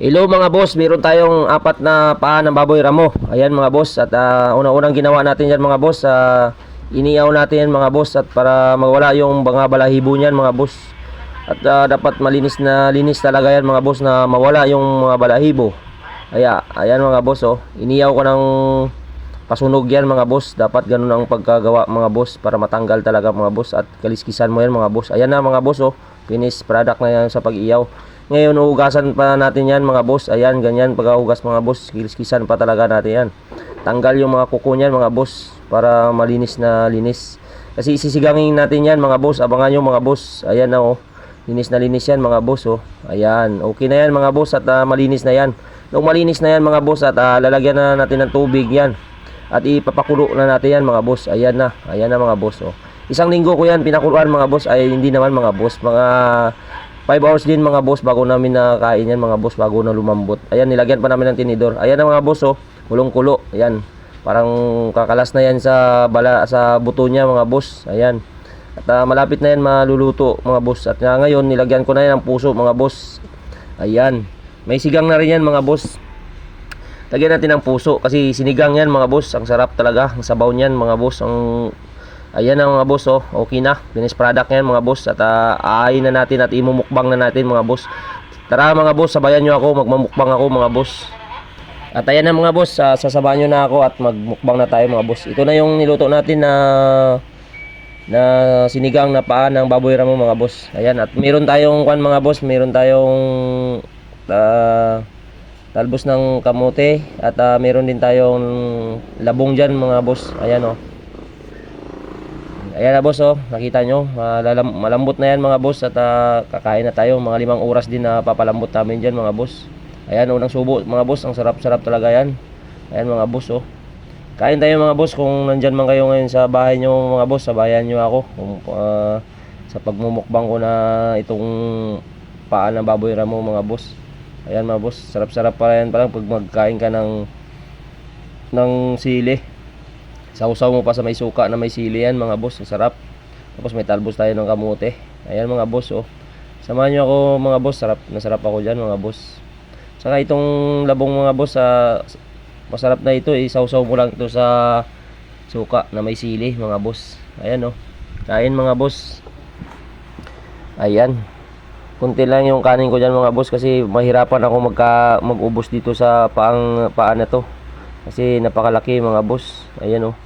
Hello mga boss, meron tayong apat na paa ng baboy ramo. Ayan mga boss, at ah, una-unang ginawa natin yan mga boss, ah, iniyaw natin yan mga boss at para mawala yung mga balahibo niyan mga boss. At ah, dapat malinis na linis talaga yan mga boss na mawala yung mga balahibo. Aya, ayan mga boss oh, iniyaw ko ng pasunog yan mga boss. Dapat ganun ang pagkagawa mga boss para matanggal talaga mga boss at kaliskisan mo yan mga boss. Ayan na mga boss oh, finished product na yan sa pag-iyaw. Ngayon, uhugasan pa natin yan mga boss. Ayan, ganyan pagkahugas mga boss. Kilis-kisan pa talaga natin yan. Tanggal yung mga kuko niyan mga boss para malinis na linis. Kasi isisigangin natin yan mga boss. Abangan nyo mga boss. Ayan na oh. Linis na linis yan mga boss oh. Ayan. Okay na yan mga boss at ah, malinis na yan. Nung malinis na yan mga boss at ah, lalagyan na natin ng tubig yan. At ipapakulo na natin yan mga boss. Ayan na. Ayan na mga boss oh. Isang linggo ko yan pinakuluan mga boss ay hindi naman mga boss. Mga 5 hours din mga boss bago namin nakain yan mga boss bago na lumambot. Ayan nilagyan pa namin ng tinidor. Ayan na mga boss oh. Kulong-kulo. Ayan. Parang kakalas na yan sa bala sa buto niya mga boss. Ayan. At ah, malapit na yan maluluto mga boss. At ah, ngayon nilagyan ko na yan ng puso mga boss. Ayan. May sigang na rin yan mga boss. Lagyan natin ng puso kasi sinigang yan mga boss. Ang sarap talaga. Ang sabaw niyan mga boss. Ang Ayan na mga boss oh. Okay na. Finished product yan mga boss. At uh, aayin na natin at imumukbang na natin mga boss. Tara mga boss, sabayan nyo ako. Magmamukbang ako mga boss. At ayan na mga boss, uh, sasabayan nyo na ako at magmukbang na tayo mga boss. Ito na yung niluto natin na na sinigang na paa ng baboy ramo mga boss. Ayan, at meron tayong kwan mga boss, meron tayong ah, talbos ng kamote at ah, meron din tayong labong dyan mga boss. Ayan oh. Ayan na boss oh, nakita nyo, malalam- malambot na yan mga boss at ah, kakain na tayo. Mga limang oras din na papalambot namin dyan mga boss. Ayan, unang subo mga boss, ang sarap-sarap talaga yan. Ayan mga boss oh. Kain tayo mga boss kung nandyan man kayo ngayon sa bahay nyo mga boss, sabayan nyo ako kung, ah, sa pagmumukbang ko na itong paa ng baboy ramo mga boss. Ayan mga boss, sarap-sarap pa yan parang pag magkain ka ng ng sili. Sausaw mo pa sa may suka na may sili yan mga boss, ang sarap. Tapos may talbos tayo ng kamote. Ayan mga boss oh. Samahan nyo ako mga boss, sarap, nasarap ako dyan mga boss. Saka itong labong mga boss, sa masarap na ito, isawsaw mo lang ito sa suka na may sili mga boss. Ayan oh. Kain mga boss. Ayan. Kunti lang yung kanin ko dyan mga boss kasi mahirapan ako magka, mag-ubos dito sa paang paan na to. Kasi napakalaki mga boss. Ayan oh.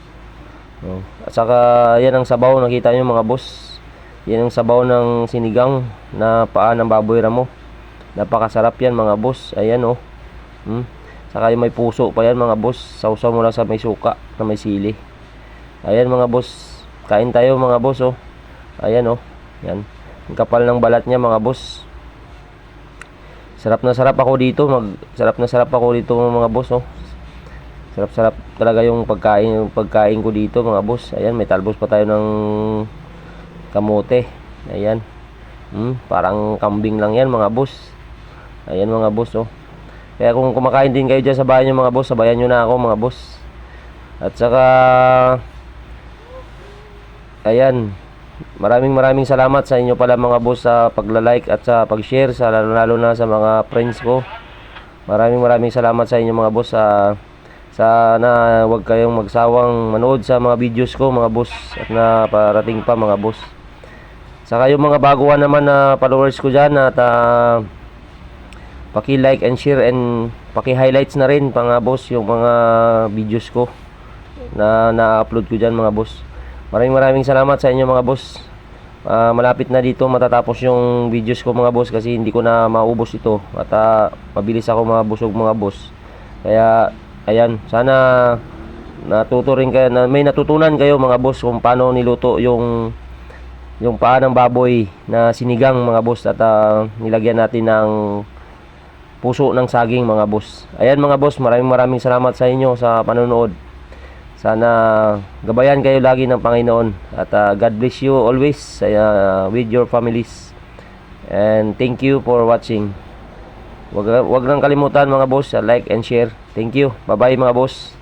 Oh. At saka yan ang sabaw nakita nyo mga boss. Yan ang sabaw ng sinigang na paa ng baboy ramo. Napakasarap yan mga boss. Ayan oh. Hmm. Saka yung may puso pa yan mga boss. Sausaw mo lang sa may suka na may sili. Ayan mga boss. Kain tayo mga boss oh. Ayan oh. Yan. Ang kapal ng balat niya mga boss. Sarap na sarap ako dito. Mag sarap na sarap ako dito mga boss oh. Sarap-sarap talaga yung pagkain, yung pagkain ko dito mga boss. Ayan, may talbos pa tayo ng kamote. Ayan. Hmm, parang kambing lang yan mga boss. Ayan mga boss oh. Kaya kung kumakain din kayo dyan sa bahay nyo mga boss, sabayan nyo na ako mga boss. At saka Ayan. Maraming maraming salamat sa inyo pala mga boss sa pagla-like at sa pag-share sa lalo, lalo na sa mga friends ko. Maraming maraming salamat sa inyo mga boss sa sana wag kayong magsawang manood sa mga videos ko mga boss at na parating pa mga boss. Saka yung mga baguhan naman na followers ko dyan at ah, paki-like and share and paki-highlights na rin mga boss yung mga videos ko na na-upload ko dyan mga boss. Maraming maraming salamat sa inyo mga boss. Ah, malapit na dito matatapos yung videos ko mga boss kasi hindi ko na maubos ito at ah, mabilis ako mabusog mga boss. Kaya ayan, sana natuto rin kayo na may natutunan kayo mga boss kung paano niluto yung yung paa ng baboy na sinigang mga boss at ah, nilagyan natin ng puso ng saging mga boss. Ayan mga boss, maraming maraming salamat sa inyo sa panonood. Sana gabayan kayo lagi ng Panginoon at ah, God bless you always ah, with your families. And thank you for watching. Wag, wag lang kalimutan mga boss, like and share. Thank you. Bye-bye mga boss.